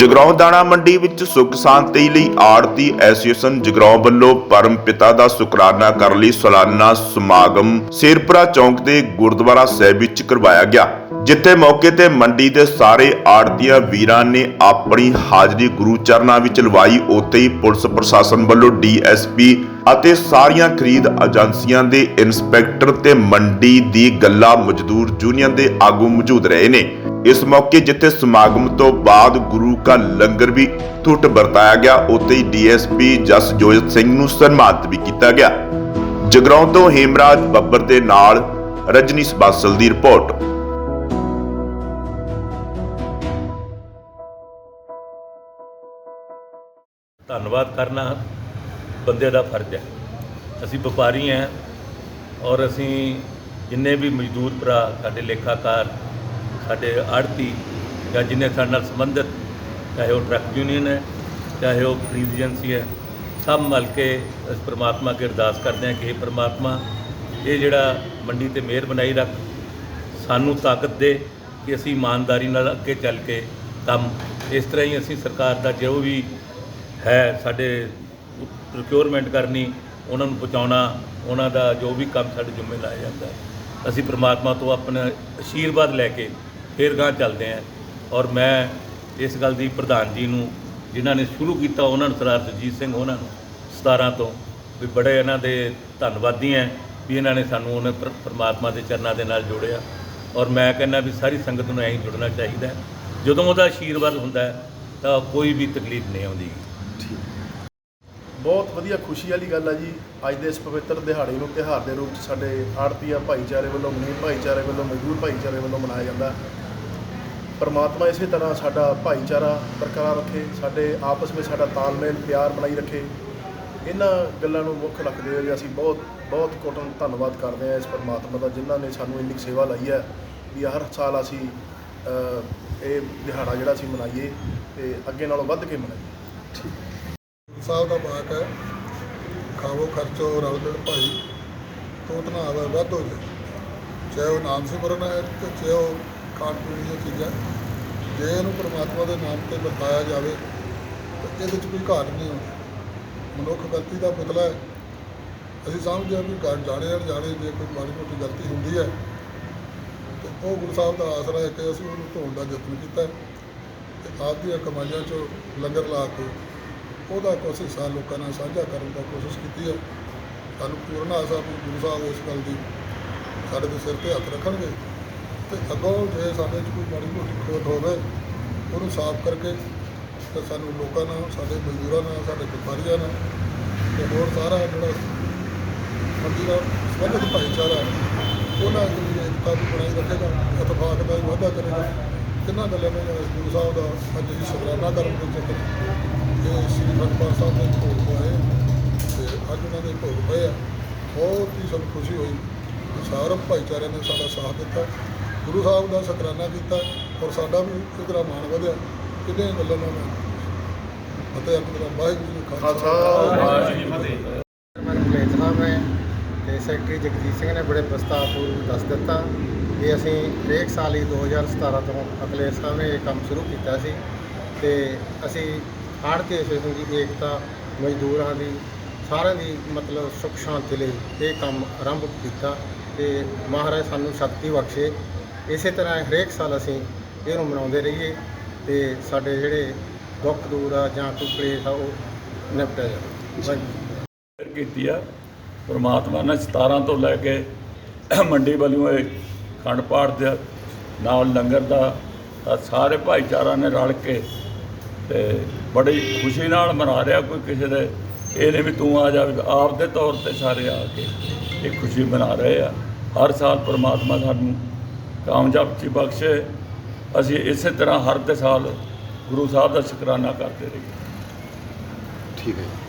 ਜਗਰਾਉਂ ਦਾਣਾ ਮੰਡੀ ਵਿੱਚ ਸੁੱਖ ਸ਼ਾਂਤੀ ਲਈ ਆੜਤੀ ਐਸੋਸੀਏਸ਼ਨ ਜਗਰਾਉਂ ਵੱਲੋਂ ਪਰਮ ਪਿਤਾ ਦਾ ਸ਼ੁਕਰਾਨਾ ਕਰਨ ਲਈ ਸਾਲਾਨਾ ਸਮਾਗਮ ਸ਼ੇਰਪੁਰਾ ਚੌਂਕ ਦੇ ਗੁਰਦੁਆਰਾ ਸਾਹਿਬ ਵਿੱਚ ਕਰਵਾਇਆ ਗਿਆ, ਜਿੱਥੇ ਮੌਕੇ ਤੇ ਮੰਡੀ ਦੇ ਸਾਰੇ ਆੜਤੀਆਂ ਵੀਰਾਂ ਨੇ ਆਪਣੀ ਹਾਜ਼ਰੀ ਗੁਰੂ ਚਰਨਾਂ ਵਿੱਚ ਲਵਾਈ, ਉੱਥੇ ਹੀ ਪੁਲਿਸ ਪ੍ਰਸ਼ਾਸਨ ਵੱਲੋਂ ਡੀਐਸਪੀ ਅਤੇ ਸਾਰੀਆਂ ਖਰੀਦ ਏਜੰਸੀਆਂ ਦੇ ਇੰਸਪੈਕਟਰ ਤੇ ਮੰਡੀ ਦੀ ਗੱਲਾ ਮਜ਼ਦੂਰ ਯੂਨੀਅਨ ਦੇ ਆਗੂ ਮੌਜੂਦ ਰਹੇ ਨੇ। ਇਸ ਮੌਕੇ ਜਿੱਥੇ ਸਮਾਗਮ ਤੋਂ ਬਾਅਦ ਗੁਰੂ ਕਾ ਲੰਗਰ ਵੀ ਟੁੱਟ ਵਰਤਾਇਆ ਗਿਆ, ਉੱਥੇ ਹੀ ਡੀਐਸਪੀ ਜਸਜੋਤ ਸਿੰਘ ਨੂੰ ਸਨਮਾਨਿਤ ਵੀ ਕੀਤਾ ਗਿਆ। ਜਗਰਾਉਂ ਤੋਂ ਹੇਮਰਾਜ ਬੱਬਰ ਦੇ ਨਾਲ ਰਜਨੀਸ਼ ਬਾਸਲ ਦੀ ਰਿਪੋਰਟ। ਧੰਨਵਾਦ ਕਰਨਾ ਬੰਦੇ ਦਾ ਫਰਜ਼ ਹੈ। ਅਸੀਂ ਵਪਾਰੀ ਹਾਂ ਔਰ ਅਸੀਂ ਜਿੰਨੇ ਵੀ ਮਜ਼ਦੂਰ ਭਰਾ, ਸਾਡੇ ਲੇਖਾਕਾਰ ਸਾਡੇ ਆੜਤੀ ਜਾਂ ਜਿੰਨੇ ਸਾਡੇ ਨਾਲ ਸੰਬੰਧਿਤ, ਚਾਹੇ ਉਹ ਟਰੱਕ ਯੂਨੀਅਨ ਹੈ, ਚਾਹੇ ਉਹ ਖਰੀਦ ਏਜੰਸੀ ਹੈ, ਸਭ ਮਿਲ ਕੇ ਇਸ ਪ੍ਰਮਾਤਮਾ ਅੱਗੇ ਅਰਦਾਸ ਕਰਦੇ ਹਾਂ ਕਿ ਇਹ ਪ੍ਰਮਾਤਮਾ, ਇਹ ਜਿਹੜਾ ਮੰਡੀ ਤੇ ਮਿਹਰ ਬਣਾਈ ਰੱਖ, ਸਾਨੂੰ ਤਾਕਤ ਦੇ ਕਿ ਅਸੀਂ ਇਮਾਨਦਾਰੀ ਨਾਲ ਅੱਗੇ ਚੱਲ ਕੇ ਕੰਮ, ਇਸ ਤਰ੍ਹਾਂ ਹੀ ਅਸੀਂ ਸਰਕਾਰ ਦਾ ਜੋ ਵੀ ਹੈ ਸਾਡੇ ਪ੍ਰੋਕਿਉਰਮੈਂਟ ਕਰਨੀ, ਉਹਨਾਂ ਨੂੰ ਪਹੁੰਚਾਉਣਾ, ਉਹਨਾਂ ਦਾ ਜੋ ਵੀ ਕੰਮ ਸਾਡੇ ਜ਼ਿੰਮੇ ਲਾਇਆ ਜਾਂਦਾ ਅਸੀਂ ਪ੍ਰਮਾਤਮਾ ਤੋਂ ਆਪਣਾ ਆਸ਼ੀਰਵਾਦ ਲੈ ਕੇ ਫੇਰ ਗਾਂ ਚੱਲਦੇ ਹਾਂ ਔਰ ਮੈਂ ਇਸ ਗੱਲ ਦੀ ਪ੍ਰਧਾਨ ਜੀ ਨੂੰ, ਜਿਨ੍ਹਾਂ ਨੇ ਸ਼ੁਰੂ ਕੀਤਾ ਉਹਨਾਂ ਨੂੰ ਸਰਦਾਰ ਸੁਰਜੀਤ ਸਿੰਘ ਉਹਨਾਂ ਨੂੰ 17 ਤੋਂ, ਵੀ ਬੜੇ ਇਹਨਾਂ ਦੇ ਧੰਨਵਾਦੀ ਹੈ ਵੀ ਇਹਨਾਂ ਨੇ ਸਾਨੂੰ ਉਹਨੇ ਪਰਮਾਤਮਾ ਦੇ ਚਰਨਾਂ ਦੇ ਨਾਲ ਜੋੜਿਆ। ਔਰ ਮੈਂ ਕਹਿੰਦਾ ਵੀ ਸਾਰੀ ਸੰਗਤ ਨੂੰ ਐਂ ਜੁੜਨਾ ਚਾਹੀਦਾ ਜਦੋਂ ਉਹਦਾ ਆਸ਼ੀਰਵਾਦ ਹੁੰਦਾ ਹੈ ਤਾਂ ਕੋਈ ਵੀ ਤਕਲੀਫ ਨਹੀਂ ਆਉਂਦੀ। ਬਹੁਤ ਵਧੀਆ ਖੁਸ਼ੀ ਵਾਲੀ ਗੱਲ ਹੈ ਜੀ। ਅੱਜ ਦੇ ਇਸ ਪਵਿੱਤਰ ਦਿਹਾੜੇ ਨੂੰ, ਤਿਉਹਾਰ ਦੇ ਰੂਪ 'ਚ ਸਾਡੇ ਆੜਤੀਆ ਭਾਈਚਾਰੇ ਵੱਲੋਂ ਮਨੀ ਭਾਈਚਾਰੇ ਵੱਲੋਂ ਮਜ਼ਦੂਰ ਭਾਈਚਾਰੇ ਵੱਲੋਂ ਮਨਾਇਆ ਜਾਂਦਾ। ਪਰਮਾਤਮਾ ਇਸੇ ਤਰ੍ਹਾਂ ਸਾਡਾ ਭਾਈਚਾਰਾ ਬਰਕਰਾਰ ਰੱਖੇ, ਸਾਡੇ ਆਪਸ ਵਿੱਚ ਸਾਡਾ ਤਾਲਮੇਲ, ਪਿਆਰ ਬਣਾਈ ਰੱਖੇ। ਇਹਨਾਂ ਗੱਲਾਂ ਨੂੰ ਮੁੱਖ ਰੱਖਦੇ ਹੋਏ ਅਸੀਂ ਬਹੁਤ ਬਹੁਤ ਕੋਟਨ ਧੰਨਵਾਦ ਕਰਦੇ ਹਾਂ ਇਸ ਪਰਮਾਤਮਾ ਦਾ, ਜਿਨ੍ਹਾਂ ਨੇ ਸਾਨੂੰ ਇੰਨੀ ਕੁ ਸੇਵਾ ਲਾਈ ਹੈ ਵੀ ਹਰ ਸਾਲ ਅਸੀਂ ਇਹ ਦਿਹਾੜਾ ਜਿਹੜਾ ਅਸੀਂ ਮਨਾਈਏ ਤੇ ਅੱਗੇ ਨਾਲੋਂ ਵੱਧ ਕੇ ਮਨਾਈਏ। ਸਾਹਿਬ ਦਾ ਬਾਕ ਹੈ। ਖਾਵੋ, ਖਰਚੋ ਰਲ ਮਿਲ ਭਾਈ ਤੋਤ ਆਵੇ ਵੱਧ ਹੋ ਜਾਏ। ਚਾਹੇ ਉਹ ਨਾਮ ਸਿਮਰਨ ਹੈ ਤੇ ਚਾਹੇ ਉਹ ਖਾਣ ਪੀਣ ਦੀਆਂ ਚੀਜ਼ਾਂ, ਜੇ ਇਹਨੂੰ ਪਰਮਾਤਮਾ ਦੇ ਨਾਮ ਤੇ ਵਰਤਾਇਆ ਜਾਵੇ, ਤਾਂ ਇਹਦੇ 'ਚ ਕੋਈ ਘਾਟ ਨਹੀਂ ਆਉਂਦੀ। ਮਨੁੱਖ ਗਲਤੀ ਦਾ ਪੁਤਲਾ ਹੈ। ਅਸੀਂ ਸਮਝਦੇ ਹਾਂ ਵੀ ਘਰ ਜਾਣੇ ਅਣਜਾਣੇ ਜੇ ਕੋਈ ਮਾੜੀ ਮੋਟੀ ਗਲਤੀ ਹੁੰਦੀ ਹੈ, ਤੇ ਉਹ ਗੁਰੂ ਸਾਹਿਬ ਦਾ ਆਸਰਾ ਹੈ ਕਿ ਅਸੀਂ ਉਹਨੂੰ ਧੋਣ ਦਾ ਯਤਨ ਕੀਤਾ ਤੇ ਆਪ ਦੀਆਂ ਕਮਾਈਆਂ 'ਚੋਂ ਲੰਗਰ ਲਾ ਕੇ ਉਹਦਾ ਕੁਛ ਹਿੱਸਾ ਲੋਕਾਂ ਨਾਲ ਸਾਂਝਾ ਕਰਨ ਦਾ ਕੋਸ਼ਿਸ਼ ਕੀਤੀ ਹੈ। ਸਾਨੂੰ ਪੂਰਨ ਆਸਾ ਵੀ ਗੁਰੂ ਸਾਹਿਬ ਇਸ ਗੱਲ ਦੀ ਸਾਡੇ ਦੇ ਸਿਰ ਤੇ ਹੱਥ ਰੱਖਣਗੇ। ਤੇ ਅੱਗੋਂ ਜੇ ਸਾਡੇ 'ਚ ਕੋਈ ਮਾੜੀ ਮੋਟੀ ਖੋਟ ਹੋਵੇ, ਉਹਨੂੰ ਸਾਫ਼ ਕਰਕੇ ਤੇ ਸਾਨੂੰ ਲੋਕਾਂ ਨਾਲ, ਸਾਡੇ ਮਜ਼ਦੂਰਾਂ ਨਾਲ, ਸਾਡੇ ਵਪਾਰੀਆਂ ਨਾਲ ਤੇ ਹੋਰ ਸਾਰਾ ਜਿਹੜਾ ਮੰਡੀ ਦਾ ਸੰਬੰਧਿਤ ਭਾਈਚਾਰਾ, ਉਹਨਾਂ ਦੀ ਏਕਤਾ ਨੂੰ ਬਣਾਈ ਰੱਖੇਗਾ, ਇਤਫਾਕ ਦਾ ਵੀ ਵਾਧਾ ਕਰੇਗਾ। ਕਿੰਨਾ ਗੱਲਾਂ ਨੇ ਗੁਰੂ ਸਾਹਿਬ ਦਾ ਅੱਜ ਅਸੀਂ ਸ਼ੁਕਰਾਨਾ ਕਰਨ ਦੇ ਚੱਕਰ ਇਹ ਸ੍ਰੀ ਅਨੰਦਪੁਰ ਸਾਹਿਬ ਦੇ ਭੋਗ ਪਾਏ ਤੇ ਅੱਜ ਉਹਨਾਂ ਦੇ ਭੋਗ ਪਏ ਆ। ਬਹੁਤ ਹੀ ਸਾਨੂੰ ਖੁਸ਼ੀ ਹੋਈ। ਕਿ ਸਾਰੇ ਭਾਈਚਾਰੇ ਨੇ ਸਾਡਾ ਸਾਥ ਦਿੱਤਾ। ਗੁਰੂ ਸਾਹਿਬ ਦਾ ਸ਼ੁਕਰਾਨਾ ਕੀਤਾ ਔਰ ਸਾਡਾ ਵੀ ਇਤਨਾ ਮਾਣ ਵਧਿਆ। ਕਿੰਨੇ ਗੱਲਾਂ ਨਾਲ ਮੈਂ ਫਤਿਹ ਅੰਦਰ ਵਾਹਿਗੁਰੂ ਜੀ ਕਾ ਖਾਲਸਾ। ਮੈਨੂੰ ਕਲੇਜ ਸਾਹਿਬ ਨੇ ਤੇ ਸੈਕਟਰੀ ਜਗਜੀਤ ਸਿੰਘ ਨੇ ਬੜੇ ਪ੍ਰਸਤਾਵਪੂਰਵਕ ਦੱਸ ਦਿੱਤਾ ਵੀ ਅਸੀਂ ਹਰੇਕ ਸਾਲ ਹੀ 2017 ਤੋਂ ਅਕਲੇਰ ਸਾਹਿਬ ਨੇ ਇਹ ਕੰਮ ਸ਼ੁਰੂ ਕੀਤਾ ਸੀ ਤੇ ਅਸੀਂ ਆੜਤੀ ਐਸੋਸੀਏਸ਼ਨ ਦੀ ਏਕਤਾ ਮਜ਼ਦੂਰਾਂ ਦੀ ਸਾਰਿਆਂ ਦੀ ਮਤਲਬ ਸੁਖ ਸ਼ਾਂਤੀ ਲਈ ਇਹ ਕੰਮ ਆਰੰਭ ਕੀਤਾ ਤੇ ਮਹਾਰਾਜ ਸਾਨੂੰ ਸ਼ਕਤੀ ਬਖਸ਼ੇ ਇਸੇ ਤਰ੍ਹਾਂ ਹਰੇਕ ਸਾਲ ਅਸੀਂ ਇਹਨੂੰ ਮਨਾਉਂਦੇ ਰਹੀਏ ਤੇ ਸਾਡੇ ਜਿਹੜੇ ਦੁੱਖ ਦੂਰ ਆ ਜਾਂ ਕੋਈ ਕਲੇਸ਼ ਆ, ਉਹ ਨਿਪਟਿਆ ਜਾਵੇ। ਕੀਤੀ ਆ ਪਰਮਾਤਮਾ ਨੇ 17 ਤੋਂ ਲੈ ਕੇ ਮੰਡੀ ਵੱਲੋਂ ਇਹ ਖੰਡ ਪਾਠ ਦੇ ਨਾਲ ਲੰਗਰ ਦਾ ਸਾਰੇ ਭਾਈਚਾਰਾ ਨੇ ਰਲ ਕੇ ਤੇ ਬੜੀ ਖੁਸ਼ੀ ਨਾਲ ਮਨਾ ਰਿਹਾ ਕੋਈ ਕਿਸੇ ਦੇ, ਇਹ ਨਹੀਂ ਵੀ ਤੂੰ ਆ ਜਾਵੇ ਆਪ ਦੇ ਤੌਰ ਤੇ ਸਾਰੇ ਆ ਕੇ ਇਹ ਖੁਸ਼ੀ ਮਨਾ ਰਹੇ ਆ। ਹਰ ਸਾਲ ਪਰਮਾਤਮਾ ਸਾਨੂੰ ਕਾਮਯਾਬੀ ਬਖਸ਼ੇ। ਅਸੀਂ ਇਸੇ ਤਰ੍ਹਾਂ ਹਰ ਦੇ ਸਾਲ ਗੁਰੂ ਸਾਹਿਬ ਦਾ ਸ਼ੁਕਰਾਨਾ ਕਰਦੇ ਰਹੀਏ। ਠੀਕ ਹੈ